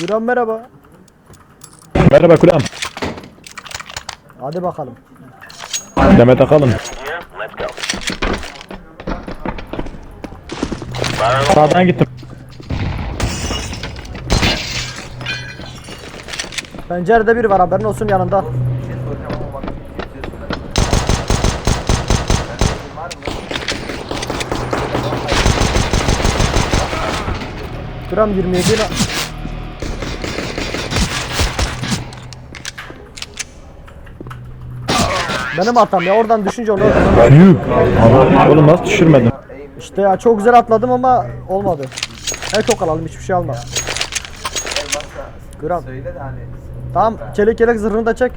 Güran merhaba. Merhaba Kuram. Hadi bakalım. Demet Akalın. Sağdan gittim. Pencerede biri var haberin olsun yanında. Bir şey soracağım Benim hatam ya oradan düşünce onu Yuh. Oğlum nasıl düşürmedin? İşte ya çok güzel atladım ama olmadı. En çok alalım hiçbir şey alma. El varsa Gram. hani. Tamam çelik yelek zırhını da çek.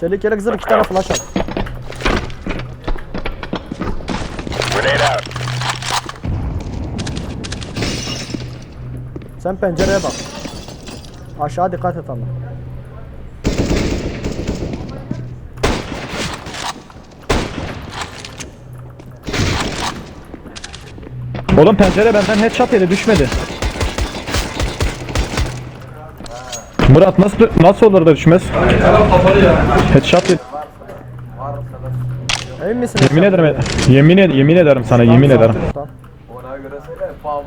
Çelik yelek zırh iki tane flash at. Sen pencereye bak. Aşağı dikkat et ama. Oğlum pencere benden headshot yedi düşmedi. Murat nasıl nasıl olur da düşmez? Headshot yedi. Emin misin? Yemin ederim yemin ed yemin ederim sana yemin ederim. Ona göre söyle. Pam.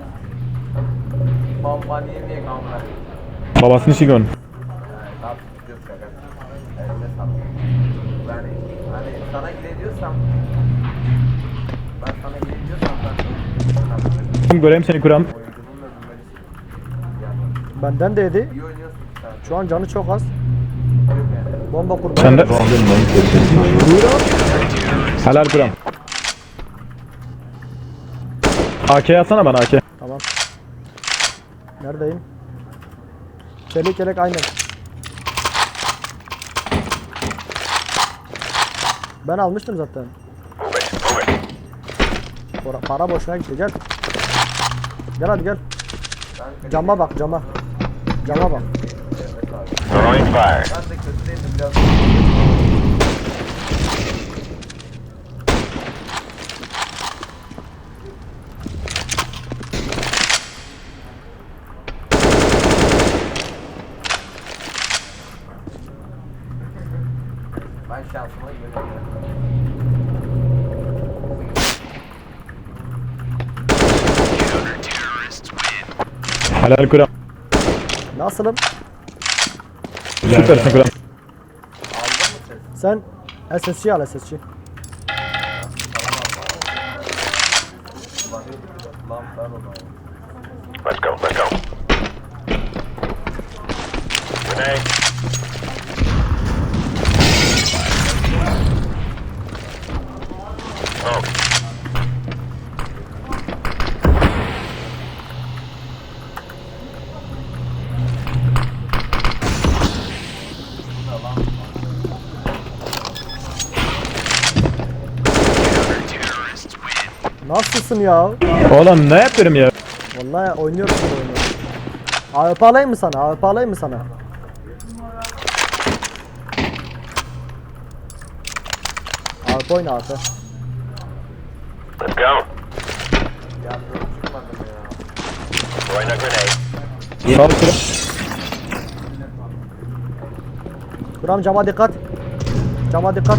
Pam man yemeye kalma. Babasını sigon. Göreyim seni Kuram. Benden de yedi. Şu an canı çok az. Bomba kurban. Sen de. Helal Kuram. AK atsana bana AK. Tamam. Neredeyim? Çelik yelek aynen. Ben almıştım zaten. Para, boşuna gitti gel. Gel hadi gel. Cama bak cama. Cama bak. Throwing fire. Ben de kötü değildim biraz. Ben şansıma güveniyorum. Helal Kuram. Nasılım? Süpersin ses? Sen SSC al SSC. Let's go, let's go. Grenade. Nasılsın ya? Oğlum ne yapıyorum ya? Vallahi oynuyorum bu oyunu. AWP alayım mı sana? AWP alayım mı sana? AWP oyna AWP. Let's go. Throwing a grenade. Sağ ol Kuram. Buram cama dikkat. Cama dikkat.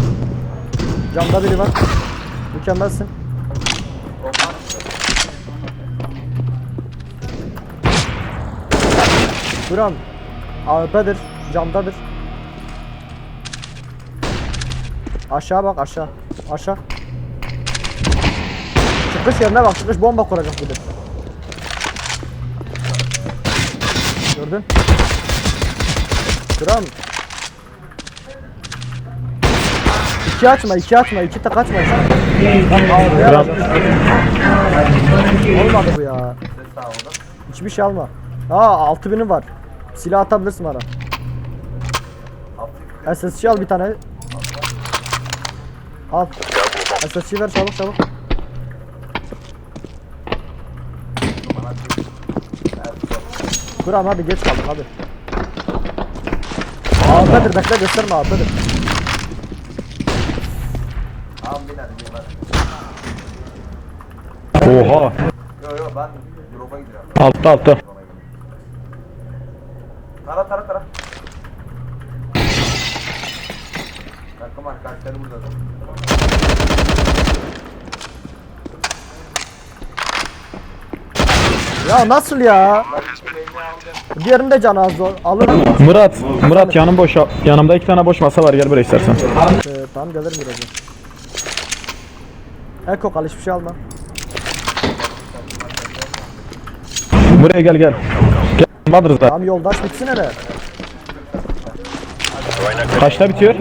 Camda biri var. Mükemmelsin. Buram. AWP'dir. Camdadır. Aşağı bak aşağı. Aşağı. Çıkış yerine bak. Çıkış bomba kuracak bir. Gördün? Buram. İki açma, iki açma, iki tak açma. Kuram. Olmadı bu ya. Hiçbir şey alma. Aa 6000'im var. Silah atabilirsin bana. SSC al bir tane. Al. SSC ver çabuk çabuk. Buram hadi geç kaldık hadi. AWP'dir bekle gösterme hadi. Oha. Yo yo ben drop'a gidiyorum. Altta altta. Ya nasıl ya? Diğerinin de canı az zor. Alırım. Murat, Murat yanım boş. Yanımda iki tane boş masa var. Gel buraya istersen. Ee, tamam gelirim birazdan. Eko kal hiçbir şey alma. Buraya gel gel. Gel. Vardır da. Tamam yoldaş bitsin hele. Kaçta bitiyor?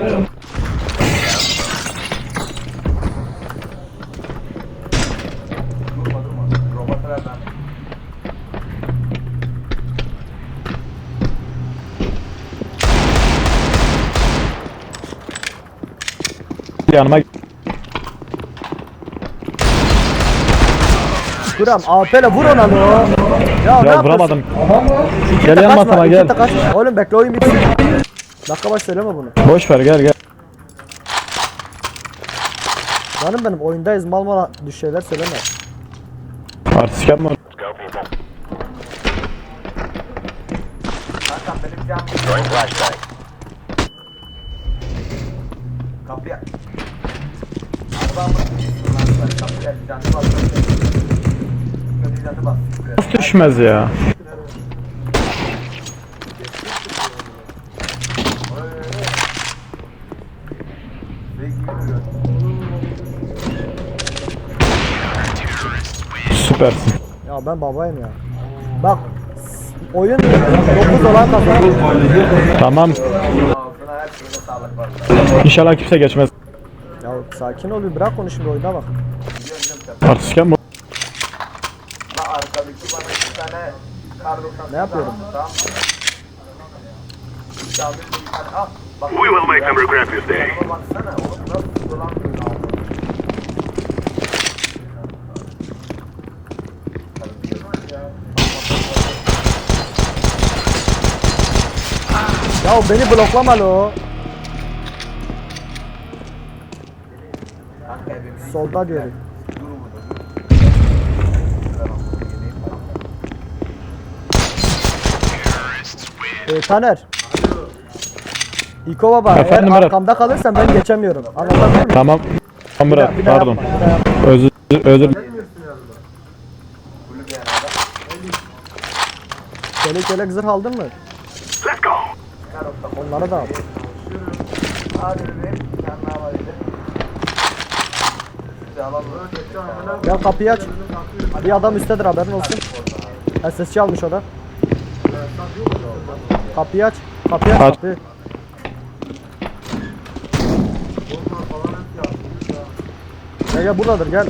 Yanıma Kuram AP'le vur ona lo. Ya, ne Ya yapıyorsun? vuramadım. İki Gel yan masama gel. Oğlum bekle oyun bitsin. Dakika baş söyleme bunu. Boş ver gel gel. Canım benim oyundayız mal mal düş şeyler söyleme. Artistik yapma. Let's bas. Düşmez ya. Süpersin. Ya ben babayım ya. Bak oyun 9 olan kazanır. Tamam. İnşallah kimse geçmez. Ya sakin ol bir bırak onu şimdi oyuna bak. Yapma. Lan arkadaki bana bir tane kar doksan. Ne yapıyorum? Tamam. We will make them regret this day. Ya beni bloklama lo. Solda diyor. Dur burada dur. Ee, Taner. İko baba Efendim eğer Murat. arkamda kalırsan ben geçemiyorum. Anlatabiliyor muyum? Tamam. Tamam Bir daha- Murat bir daha pardon. yapma, bir daha yapma. Özür özür. Çelik çelik zırh aldın mı? Onları da al. Hadi bebeğim. Sen ne var dedi. Sizi alalım. Gel kapıyı aç. Bir adam üsttedir haberin olsun. SSC almış o da. Kapıyı aç. Kapıyı aç. Kapıyı. Gel gel buradadır gel.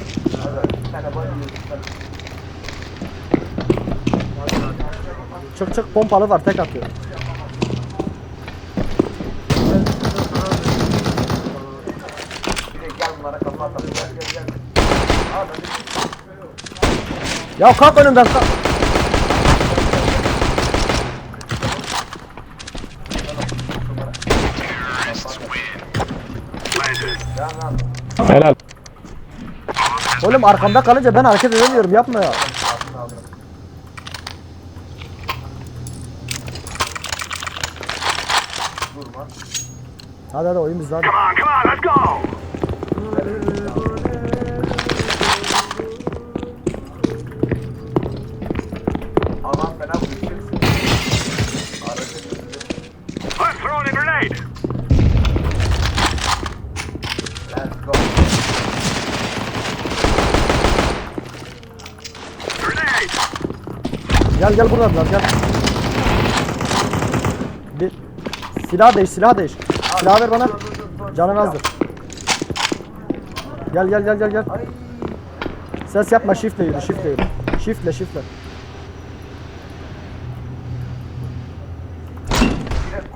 Çık çık pompalı var tek atıyor. Bir de gel bunlara kafa atalım. Gel gel gel. Aa ben de Ya kalk önümden kalk. Helal. Oğlum arkamda kalınca ben hareket edemiyorum yapma ya. Hadi hadi oyun bizde hadi. Come on, come on, let's go. Gel gel buradalar gel. Bir silah değiş silah değiş. Silah ver bana. Canın azdır. Gel gel gel gel gel. Ses yapma shiftle yürü shiftle yürü. Shiftle shiftle.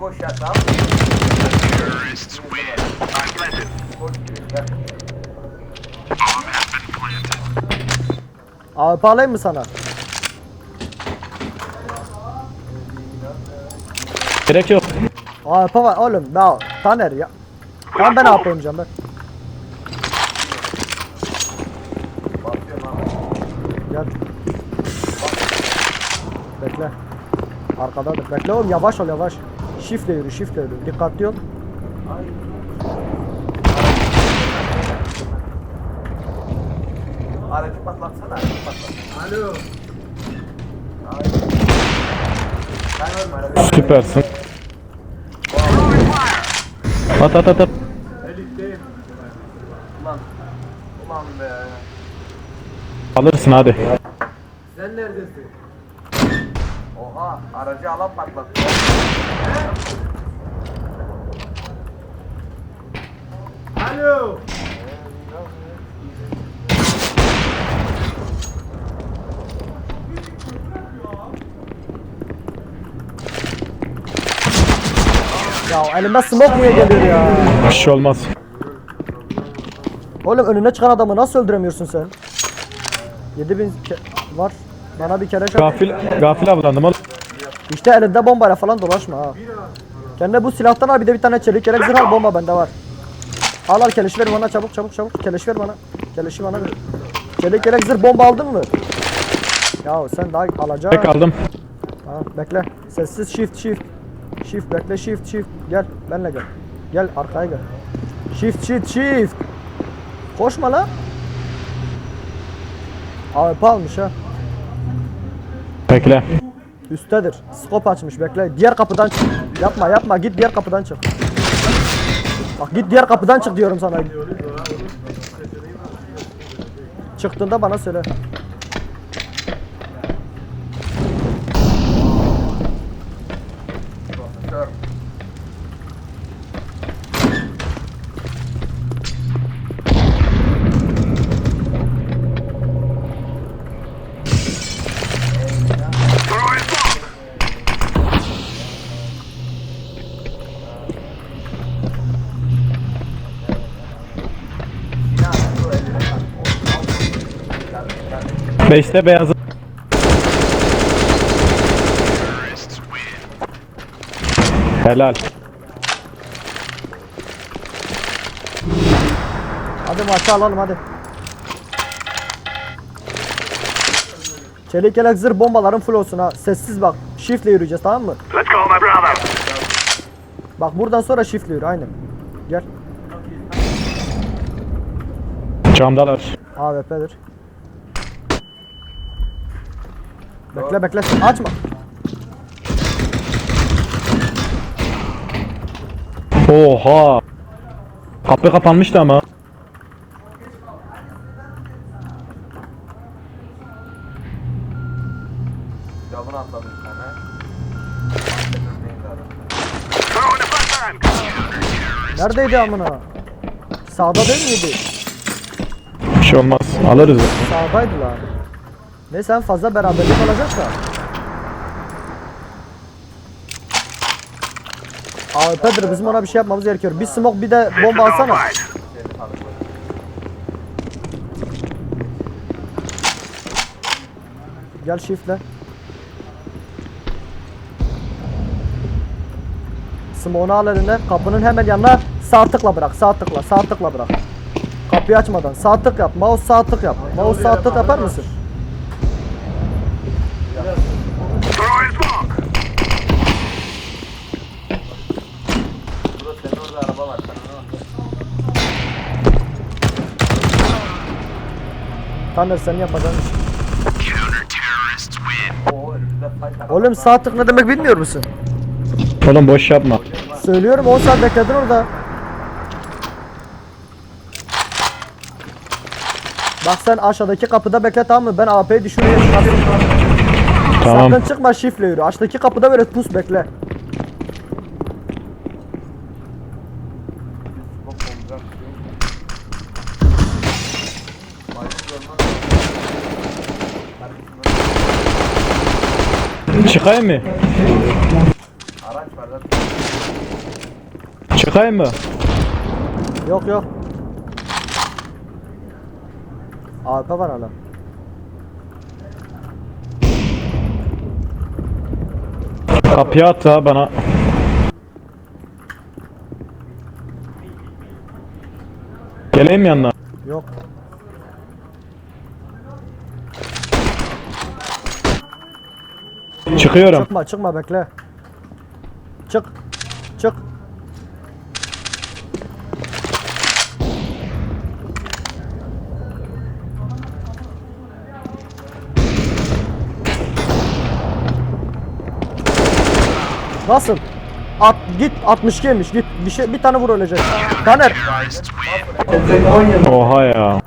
Koş ya tamam. AWP alayım mı sana? Gerek yok. AWP var oğlum. Ya Taner ya. Tamam ben AWP oynayacağım ben. Gel. Bekle. Arkadadır. Bekle oğlum yavaş ol yavaş. Shift'le yürü shift'le yürü. Dikkatli ol. Aracı patlatsana. Alo. Süpersin. At at at at. Ulan. Ulan be. Alırsın hadi. Oha aracı alan patlattı. Alo. Ya elimde smoke niye geliyor ya? Bir şey olmaz. Oğlum önüne çıkan adamı nasıl öldüremiyorsun sen? 7000 ke- var. Bana bir kere çarp. Gafil, gafil avlandım oğlum. İşte elinde bombayla falan dolaşma ha. Kendine bu silahtan al bir de bir tane çelik yelek zırh al bomba bende var. Al al keleş ver bana çabuk çabuk çabuk keleş ver bana. Keleşi bana ver. Çelik yelek zırh bomba aldın mı? Ya sen daha alacaksın. Tek aldım. Tamam bekle. Sessiz shift shift. Shift bekle shift shift. Gel benle gel. Gel arkaya gel. Shift shift shift. Koşma la. AWP almış ha. Bekle. Üsttedir. Skop açmış bekle. Diğer kapıdan çık. Yapma yapma git diğer kapıdan çık. Bak git diğer kapıdan çık diyorum sana. Çıktığında bana söyle. Beşte beyazı. Helal. Hadi maçı alalım hadi. Çelik yelek zırh bombaların full olsun ha. Sessiz bak. Shift'le yürüyeceğiz tamam mı? Let's go, my brother. Bak buradan sonra shift'le yürü aynen. Gel. Camdalar. AWP'dir. Bekle bekle açma. Oha. Kapı kapanmıştı ama. Camını atladı bir tane. Neredeydi amına? Sağda değil miydi? Bir şey olmaz. Alırız. Sağdaydı lan. Ne sen fazla beraberlik olacak da. AWP'dir bizim ona bir şey yapmamız gerekiyor. Bir smoke bir de bomba alsana. Gel shift'le. Smoke'unu al eline. Kapının hemen yanına sağ tıkla bırak. Sağ tıkla. Sağ tıkla bırak. Kapıyı açmadan. Sağ tık yap. Mouse sağ tık yap. Mouse sağ tık yapar mısın? Tanrı senin yapacağın iş. Oğlum sağ tık ne demek bilmiyor musun? Oğlum boş yapma. Söylüyorum 10 saat bekledin orada. Bak sen aşağıdaki kapıda bekle tamam mı? Ben AP'yi düşürüyorum. çıkarsın. Tamam. Sakın çıkma şifle yürü. Aşağıdaki kapıda böyle pus bekle. Çıkayım mı? Araç var lan. Çıkayım mı? Yok yok. AP var hala. Kapıya at ha bana. Geleyim yanına. Yok. Çıkıyorum. Çıkma çıkma bekle. Çık. Çık. Nasıl? At, git 62 yemiş git bir şey bir tane vur ölecek. Taner Oha ya.